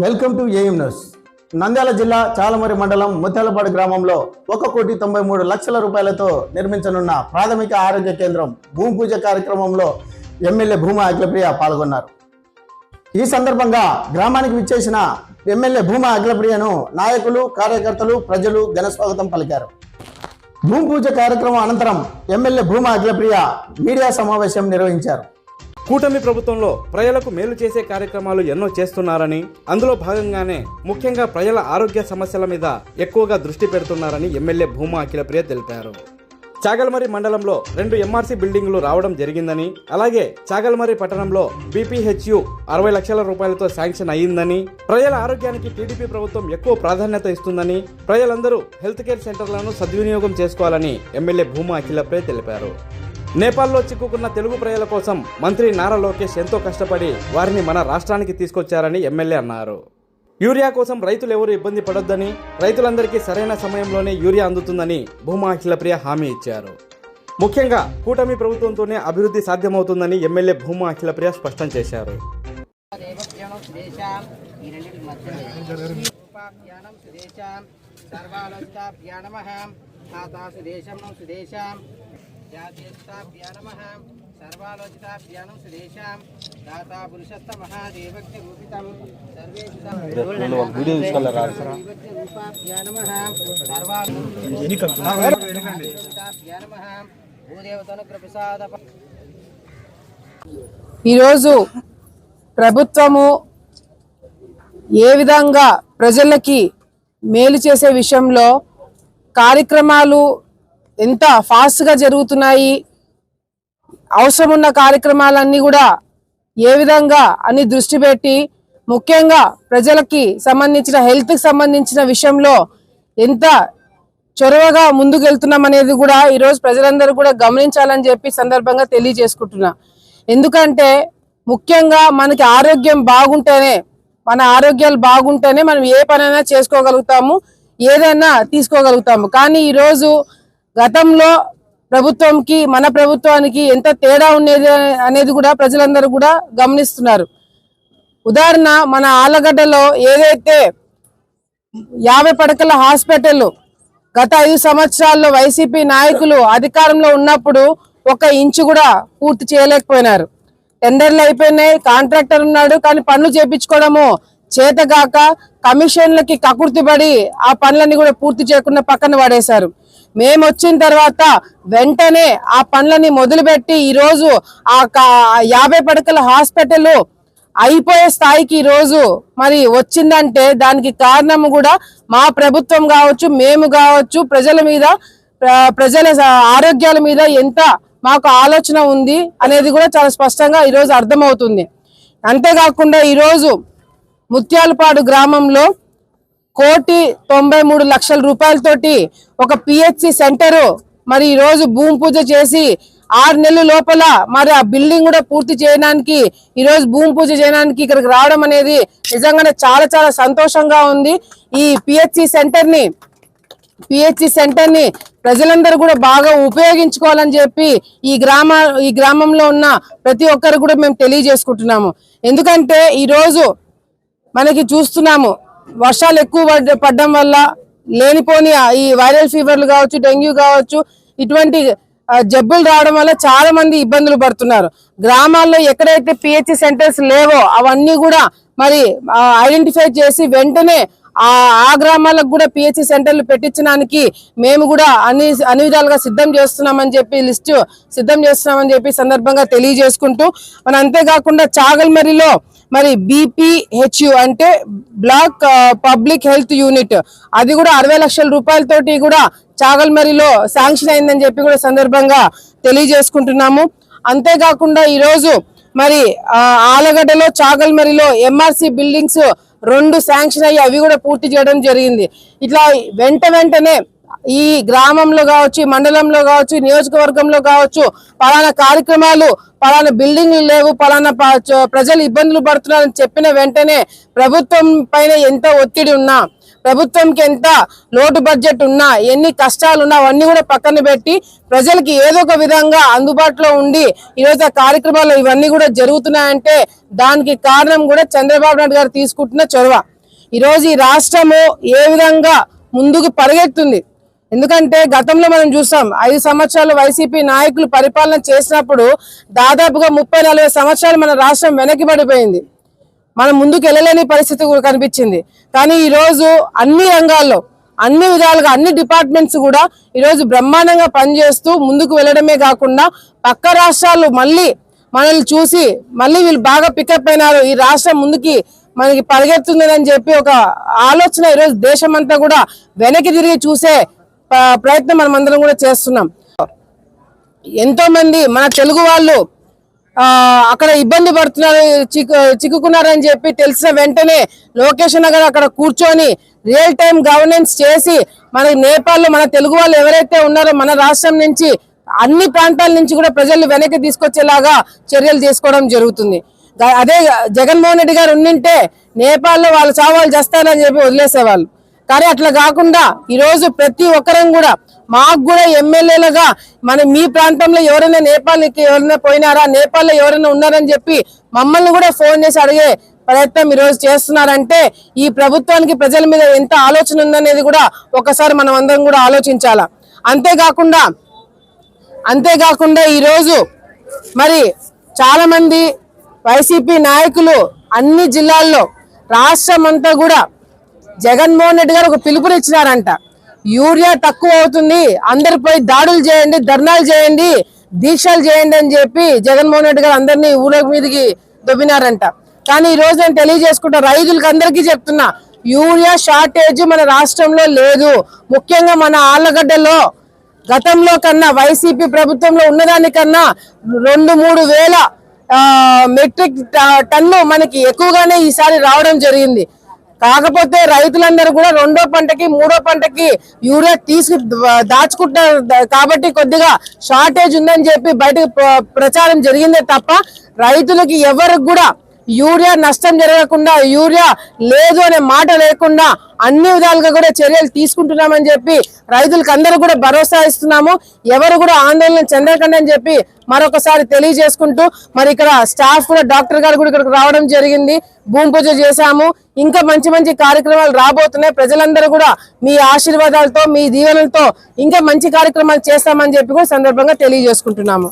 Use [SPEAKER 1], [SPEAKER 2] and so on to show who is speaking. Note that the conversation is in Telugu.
[SPEAKER 1] Welcome to AM news. Nandyal జిల్లా చాలమరి మండలం ముత్యాలపాడు గ్రామంలో ఒక కోటి తొంభై మూడు లక్షల రూపాయలతో నిర్మించనున్న ప్రాథమిక ఆరోగ్య కేంద్రం భూమి పూజ కార్యక్రమంలో ఎమ్మెల్యే భూమా అఖిలప్రియ పాల్గొన్నారు. ఈ సందర్భంగా గ్రామానికి విచ్చేసిన ఎమ్మెల్యే భూమా అఖిలప్రియను నాయకులు కార్యకర్తలు ప్రజలు ఘనస్వాగతం పలికారు. భూమి పూజ కార్యక్రమం అనంతరం ఎమ్మెల్యే భూమా అఖిలప్రియ మీడియా సమావేశం నిర్వహించారు.
[SPEAKER 2] కూటమి ప్రభుత్వంలో ప్రజలకు మేలు చేసే కార్యక్రమాలు ఎన్నో చేస్తున్నారని అందులో భాగంగానే ముఖ్యంగా ప్రజల ఆరోగ్య సమస్యల మీద ఎక్కువగా దృష్టి పెడుతున్నారని ఎమ్మెల్యే భూమా అఖిలప్రియ తెలిపారు. చాగల్మరి మండలంలో రెండు ఎంఆర్సీ బిల్డింగులు రావడం జరిగిందని అలాగే చాగల్మరి పట్టణంలో బీపీహెచ్యు అరవై లక్షల రూపాయలతో శాంక్షన్ అయ్యిందని ప్రజల ఆరోగ్యానికి టీడీపీ ప్రభుత్వం ఎక్కువ ప్రాధాన్యత ఇస్తుందని ప్రజలందరూ హెల్త్ కేర్ సెంటర్లను సద్వినియోగం చేసుకోవాలని ఎమ్మెల్యే భూమా అఖిలప్రియ తెలిపారు. నేపాల్లో చిక్కుకున్న తెలుగు ప్రజల కోసం మంత్రి నారా లోకేష్ ఎంతో కష్టపడి వారిని మన రాష్ట్రానికి తీసుకొచ్చారని ఎమ్మెల్యే అన్నారు. యూరియా కోసం రైతులు ఎవరు ఇబ్బంది పడొద్దని రైతులందరికీ సరైన సమయంలోనే యూరియా అందుతుందని భూమా అఖిలప్రియ హామీ ఇచ్చారు. ముఖ్యంగా కూటమి ప్రభుత్వంతోనే అభివృద్ధి సాధ్యమవుతుందని ఎమ్మెల్యే భూమా అఖిలప్రియ స్పష్టం చేశారు.
[SPEAKER 3] సుదేశాం. దాతా
[SPEAKER 4] ఈరోజు ప్రభుత్వము ఏ విధంగా ప్రజలకి మేలు చేసే విషయంలో కార్యక్రమాలు ఎంత ఫాస్ట్గా జరుగుతున్నాయి అవసరం ఉన్న కార్యక్రమాలన్నీ కూడా ఏ విధంగా అని దృష్టి పెట్టి ముఖ్యంగా ప్రజలకి సంబంధించిన హెల్త్కి సంబంధించిన విషయంలో ఎంత చొరవగా ముందుకెళ్తున్నాం అనేది కూడా ఈరోజు ప్రజలందరూ కూడా గమనించాలని చెప్పి సందర్భంగా తెలియజేసుకుంటున్నా. ఎందుకంటే ముఖ్యంగా మనకి ఆరోగ్యం బాగుంటేనే మన ఆరోగ్యాలు బాగుంటేనే మనం ఏ పనైనా చేసుకోగలుగుతాము ఏదైనా తీసుకోగలుగుతాము. కానీ ఈరోజు గతంలో ప్రభుత్వంకి మన ప్రభుత్వానికి ఎంత తేడా ఉండేది అనేది కూడా ప్రజలందరూ కూడా గమనిస్తున్నారు. ఉదాహరణ మన ఆలగడ్డలో ఏదైతే యాభై పడకల హాస్పిటల్ గత ఐదు సంవత్సరాల్లో వైసీపీ నాయకులు అధికారంలో ఉన్నప్పుడు ఒక ఇంచు కూడా పూర్తి చేయలేకపోయినారు. టెండర్లు అయిపోయినాయి కాంట్రాక్టర్ ఉన్నాడు కానీ పనులు చేపించుకోవడము చేతగాక కమిషన్లకి కకుర్తిపడి ఆ పనులన్నీ కూడా పూర్తి చేయకుండా పక్కన పడేశారు మేము వచ్చిన తర్వాత వెంటనే ఆ పనులని మొదలుపెట్టి ఈరోజు ఆ కా- యాభై పడకల హాస్పిటల్ అయిపోయే స్థాయికి ఈ రోజు మరి వచ్చిందంటే దానికి కారణం కూడా మా ప్రభుత్వం కావచ్చు మేము కావచ్చు ప్రజల మీద ప్రజల ఆరోగ్యాల మీద ఎంత మాకు ఆలోచన ఉంది అనేది కూడా చాలా స్పష్టంగా ఈరోజు అర్థమవుతుంది. అంతేకాకుండా ఈరోజు ముత్యాలపాడు గ్రామంలో కోటి తొంభై మూడు లక్షల రూపాయలతోటి ఒక పిహెచ్సి సెంటరు మరి ఈరోజు భూమి పూజ చేసి ఆరు నెలల లోపల మరి ఆ బిల్డింగ్ కూడా పూర్తి చేయడానికి ఈరోజు భూమి పూజ చేయడానికి ఇక్కడికి రావడం అనేది నిజంగానే చాలా చాలా సంతోషంగా ఉంది. ఈ పిహెచ్సి సెంటర్ని పిహెచ్సి సెంటర్ని ప్రజలందరూ కూడా బాగా ఉపయోగించుకోవాలని చెప్పి ఈ గ్రామ ఈ గ్రామంలో ఉన్న ప్రతి ఒక్కరు కూడా మేము తెలియజేసుకుంటున్నాము. ఎందుకంటే ఈరోజు మనకి చూస్తున్నాము వర్షాలు ఎక్కువ పడ్డ- పడ్డం వల్ల లేనిపోని ఈ వైరల్ ఫీవర్లు కావచ్చు డెంగ్యూ కావచ్చు ఇటువంటి జబ్బులు రావడం వల్ల చాలా మంది ఇబ్బందులు పడుతున్నారు. గ్రామాల్లో ఎక్కడైతే పిహెచ్సి సెంటర్స్ లేవో అవన్నీ కూడా మరి ఐడెంటిఫై చేసి వెంటనే ఆ ఆ గ్రామాలకు కూడా పిహెచ్సి సెంటర్లు పెట్టించడానికి మేము కూడా అన్ని అన్ని విధాలుగా సిద్ధం చేస్తున్నామని చెప్పి లిస్టు సిద్ధం చేస్తున్నామని చెప్పి సందర్భంగా తెలియజేసుకుంటూ మన అంతేకాకుండా చాగల్మరిలో మరి బీపీహెచ్యు అంటే బ్లాక్ పబ్లిక్ హెల్త్ యూనిట్ అది కూడా అరవై లక్షల రూపాయలతోటి కూడా చాగల్మరిలో శాంక్షన్ అయిందని చెప్పి కూడా సందర్భంగా తెలియజేసుకుంటున్నాము. అంతేకాకుండా ఈరోజు మరి ఆలగడ్డలో చాగల్మరిలో ఎంఆర్సి బిల్డింగ్స్ రెండు శాంక్షన్ అయ్యి అవి కూడా పూర్తి చేయడం జరిగింది. ఇట్లా వెంట వెంటనే ఈ గ్రామంలో కావచ్చు మండలంలో కావచ్చు నియోజకవర్గంలో కావచ్చు పలానా కార్యక్రమాలు పలానా బిల్డింగ్లు లేవు పలానా ప్రజలు ఇబ్బందులు పడుతున్నారని చెప్పిన వెంటనే ప్రభుత్వం పైన ఎంత ఒత్తిడి ఉన్నా ప్రభుత్వంకి ఎంత లోటు బడ్జెట్ ఉన్నా ఎన్ని కష్టాలు ఉన్నా అవన్నీ కూడా పక్కన పెట్టి ప్రజలకి ఏదో ఒక విధంగా అందుబాటులో ఉండి ఈరోజు ఆ కార్యక్రమాలు ఇవన్నీ కూడా జరుగుతున్నాయంటే దానికి కారణం కూడా చంద్రబాబు నాయుడు గారు తీసుకుంటున్న చొరవ. ఈరోజు ఈ రాష్ట్రము ఏ విధంగా ముందుకు పరిగెత్తుంది? ఎందుకంటే గతంలో మనం చూసాం ఐదు సంవత్సరాలు వైసీపీ నాయకులు పరిపాలన చేసినప్పుడు దాదాపుగా ముప్పై నలభై సంవత్సరాలు మన రాష్ట్రం వెనక్కి పడిపోయింది. మనం ముందుకు వెళ్ళలేని పరిస్థితి కూడా కనిపించింది. కానీ ఈరోజు అన్ని రంగాల్లో అన్ని విధాలుగా అన్ని డిపార్ట్మెంట్స్ కూడా ఈరోజు బ్రహ్మాండంగా పనిచేస్తూ ముందుకు వెళ్ళడమే కాకుండా పక్క రాష్ట్రాలు మళ్ళీ మనల్ని చూసి మళ్ళీ వీళ్ళు బాగా పికప్ అయినారు. ఈ రాష్ట్రం ముందుకి మనకి పరిగెత్తుందని చెప్పి ఒక ఆలోచన ఈరోజు దేశమంతా కూడా వెనక్కి తిరిగి చూసే ప్రయత్నం మనం అందరం కూడా చేస్తున్నాం. ఎంతో మంది మన తెలుగు వాళ్ళు అక్కడ ఇబ్బంది పడుతున్నారు చిక్కు చిక్కుకున్నారని చెప్పి తెలిసిన వెంటనే లోకేష్ నగర్ అక్కడ కూర్చొని రియల్ టైం గవర్నెన్స్ చేసి మన నేపాల్లో మన తెలుగు వాళ్ళు ఎవరైతే ఉన్నారో మన రాష్ట్రం నుంచి అన్ని ప్రాంతాల నుంచి కూడా ప్రజలు వెనక్కి తీసుకొచ్చేలాగా చర్యలు తీసుకోవడం జరుగుతుంది. అదే జగన్మోహన్ రెడ్డి గారు ఉండింటే నేపాల్లో వాళ్ళు చావాలు చేస్తారని చెప్పి వదిలేసేవాళ్ళు. కానీ అట్లా కాకుండా ఈరోజు ప్రతి ఒక్కరం కూడా మాకు కూడా ఎమ్మెల్యేలుగా మన మీ ప్రాంతంలో ఎవరైనా నేపాల్కి ఎవరైనా పోయినారా నేపాల్లో ఎవరైనా ఉన్నారని చెప్పి మమ్మల్ని కూడా ఫోన్ చేసి అడిగే ప్రయత్నం ఈరోజు చేస్తున్నారంటే ఈ ప్రభుత్వానికి ప్రజల మీద ఎంత ఆలోచన ఉందనేది కూడా ఒకసారి మనం అందరం కూడా ఆలోచించాలా. అంతేకాకుండా అంతేకాకుండా ఈరోజు మరి చాలా మంది వైసీపీ నాయకులు అన్ని జిల్లాల్లో రాష్ట్రం అంతా కూడా జగన్మోహన్ రెడ్డి గారు ఒక పిలుపునిచ్చినారంట. యూరియా తక్కువ అవుతుంది అందరిపై దాడులు చేయండి ధర్నాలు చేయండి దీక్షలు చేయండి అని చెప్పి జగన్మోహన్ రెడ్డి గారు అందరినీ ఊళ్ళ మీదకి దొబ్బినారంట. కానీ ఈ రోజు నేను తెలియజేసుకుంటా రైతులకు అందరికీ చెప్తున్నా యూరియా షార్టేజ్ మన రాష్ట్రంలో లేదు. ముఖ్యంగా మన ఆళ్ళగడ్డలో గతంలో కన్నా వైసీపీ ప్రభుత్వంలో ఉన్నదానికన్నా రెండు మూడు వేల మెట్రిక్ టన్ను మనకి ఎక్కువగానే ఈసారి రావడం జరిగింది. కాకపోతే రైతులందరూ కూడా రెండో పంటకి మూడో పంటకి యూరియా తీసుకు దాచుకుంటారు కాబట్టి కొద్దిగా షార్టేజ్ ఉందని చెప్పి బయటకు ప్ర- ప్రచారం జరిగిందే తప్ప రైతులకి ఎవరికి కూడా యూరియా నష్టం జరగకుండా యూరియా లేదు అనే మాట లేకుండా అన్ని విధాలుగా కూడా చర్యలు తీసుకుంటున్నామని చెప్పి రైతులకు అందరూ కూడా భరోసా ఇస్తున్నాము. ఎవరు కూడా ఆందోళన చెందకండి అని చెప్పి మరొకసారి తెలియజేసుకుంటూ మరి ఇక్కడ స్టాఫ్ కూడా డాక్టర్ గారు కూడా ఇక్కడికి రావడం జరిగింది. భూమి పూజ చేశాము. ఇంకా మంచి మంచి కార్యక్రమాలు రాబోతున్నాయి. ప్రజలందరూ కూడా మీ ఆశీర్వాదాలతో మీ దీవెనలతో ఇంకా మంచి కార్యక్రమాలు చేస్తామని చెప్పి కూడా సందర్భంగా తెలియజేసుకుంటున్నాము.